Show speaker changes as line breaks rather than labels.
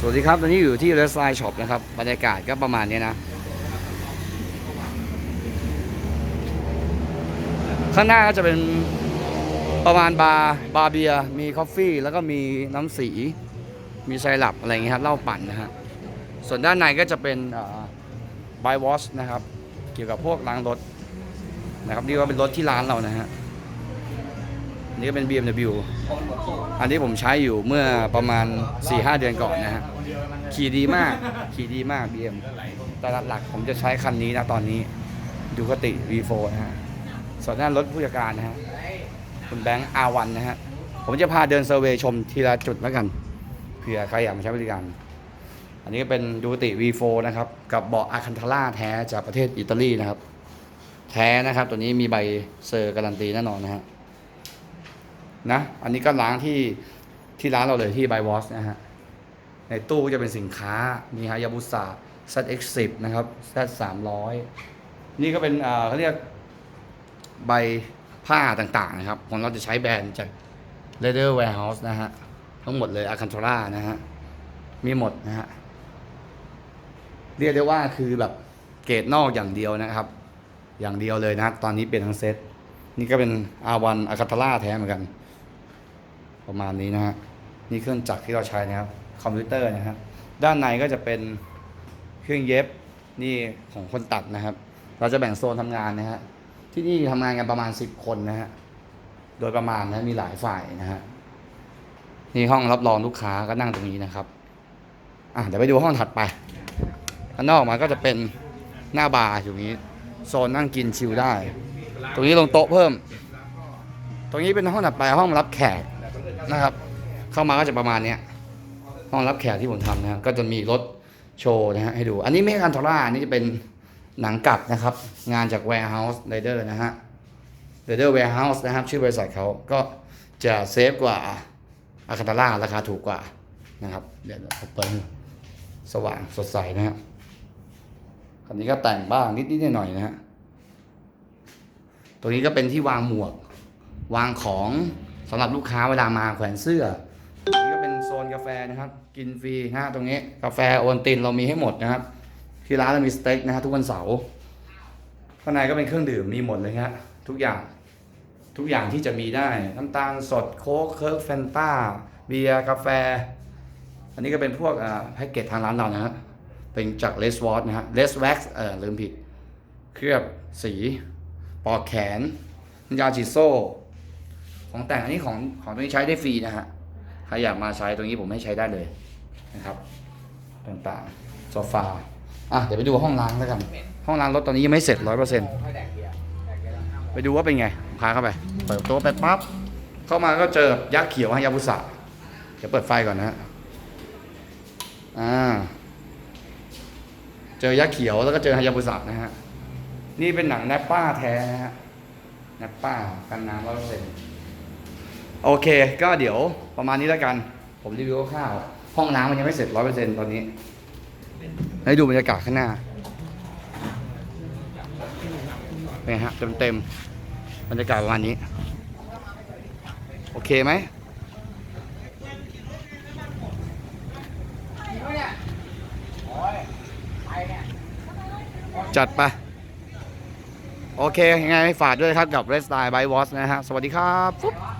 สวัสดีครับตอนนี้อยู่ที่เรสไ e ช็อปนะครับ บรรยากาศก็ประมาณนี้นะ ข้างหน้าก็จะเป็นประมาณบาร์บาร์เบียมีคอฟฟี่แล้วก็มีน้ำสี มีไซรัปอะไรเงี้ยครับเหล้าปั่นนะฮะส่วนด้านในก็จะเป็นบายวอชนะครับ เกี่ยวกับพวกล้างรถนะครับนี่ก็เป็นรถที่ร้านเรานะฮะ นี่ก็เป็น BMW อันนี้ผมใช้อยู่เมื่อประมาณ 4-5 เดือนก่อนนะฮะขี่ดีมากขี่ดีมาก BM แต่หลักๆผมจะใช้คันนี้นะตอนนี้ดูคติ V4 นะฮะส่วนด้านรถผู้จัดการนะฮะคุณแบงค์ R1 นะฮะผมจะพาเดินเซอร์เวย์ชมทีละจุดแล้วกันเผื่อใครอยากมาใช้บริการ อันนี้ก็เป็นดูติ V4 นะครับ กับเบาะอาคันทาร่าแท้จากประเทศอิตาลีนะครับ แท้นะครับ ตัวนี้มีใบเซอร์การันตีแน่นอนนะฮะ นะ อันนี้ก็ล้างที่ที่ร้านเราเลยที่ by w a s นะฮะ ในตู้จะเป็นสินค้า มีฮายาบุสะ ZX10 นะครับ Z300 นี่ก็เป็นเอ่อเขาเรียกใบผ้าต่างๆนะครับ ของเราจะใช้แบรนด์จาก Leather Warehouse นะฮะ ทั้งหมดเลย a c a n t o r a นะฮะ มีหมดนะฮะ เรียกได้ว่าคือแบบเกรดนอกอย่างเดียวนะครับ อย่างเดียวเลยนะ ตอนนี้เปลี่ยนทั้งเซต นี่ก็เป็น R1 a c a n t o r a แท้เหมือนกัน ประมาณนี้นะฮะนี่เครื่องจักรที่เราใช้นะครับคอมพิวเตอร์นะฮะด้านในก็จะเป็นเครื่องเย็บนี่ของคนตัดนะครับ เราจะแบ่งโซนทำงานนะฮะที่นี่ทำงานกันประมาณ 10 คนนะฮะโดยประมาณนะมีหลายฝ่ายนะฮะนี่ห้องรับรองลูกค้าก็นั่งตรงนี้นะครับอะเดี๋ยวไปดูห้องถัดไปข้างนอกมาก็จะเป็นหน้าบาร์อยู่นี้โซนนั่งกินชิลได้ ตรงนี้ลงโต๊ะเพิ่ม ตรงนี้เป็นห้องถัดไปห้องรับแขก นะครับ เข้ามาก็จะประมาณเนี้ยห้องรับแขกที่ผมทำนะก็จะมีรถโชว์นะฮะให้ดู อันนี้ไม่ใช่คันทอร่าอันนี้จะเป็นหนังกลับนะครับ งานจาก Warehouse Rider นะฮะ Rider Warehouse นะครับ ชื่อบริษัทเขาก็จะเซฟกว่าอาคาตาร่าราคาถูกกว่านะครับ เดี๋ยวผมเปิดสว่างสดใสนะฮะคันนี้ก็แต่งบ้างนิดๆหน่อยๆนะฮะตรงนี้ก็เป็นที่วางหมวก วางของ สำหรับลูกค้าเวลามาแขวนเสื้อตรงนี้ก็เป็นโซนกาแฟนะครับ กินฟรีนะฮะตรงนี้กาแฟโอวัลตินเรามีให้หมดนะครับ ที่ร้านเรามีสเต็กนะฮะทุกวันเสาร์ข้างในก็เป็นเครื่องดื่มมีหมดเลยฮะทุกอย่างทุกอย่างที่จะมีได้น้ำตาลสดโค้กเคิร์กแฟนต้าเบียร์กาแฟ อันนี้ก็เป็นพวกอ่าแพ็กเกจทางร้านเรานะฮะเป็นจากเลสวอตนะฮะเลสแว็กซ์เออลืมผิด เคลือบสี ปอกแขนยาฉีดโซ่ ของแต่งอันนี้ของของตัวนี้ใช้ได้ฟรีนะฮะใครอยากมาใช้ตรงนี้ผมให้ใช้ได้เลยนะครับ ต่างๆโซฟาอะเดี๋ยวไปดูห้องล้างแล้วกันห้องล้างรถตอนนี้ยังไม่เสร็จร้อยเปอร์เซ็นต์ไปดูว่าเป็นไงพาเข้าไปเปิดโต๊ะไปปั๊บเข้ามาก็เจอยักษ์เขียวฮายาบุสะเดี๋ยวเปิดไฟก่อนนะฮะอ่าเจอยักษ์เขียวแล้วก็เจอฮายาบุสะนะฮะนี่เป็นหนังแนปป้าแท้นะฮะแนปป้ากันน้ำร้อยเปอร์เซ็นต์ โอเค ก็เดี๋ยวประมาณนี้แล้วกัน ผมรีวิวคร่าวๆห้องน้ำมันยังไม่เสร็จร้อยเปอร์เซ็นต์ตอนนี้ ให้ดูบรรยากาศข้างหน้าเป็นไงฮะเต็มเต็มๆบรรยากาศประมาณนี้ โอเคไหมจัดไปโอเค ยังไงฝากด้วยครับกับ Red Style by Watch นะฮะ สวัสดีครับ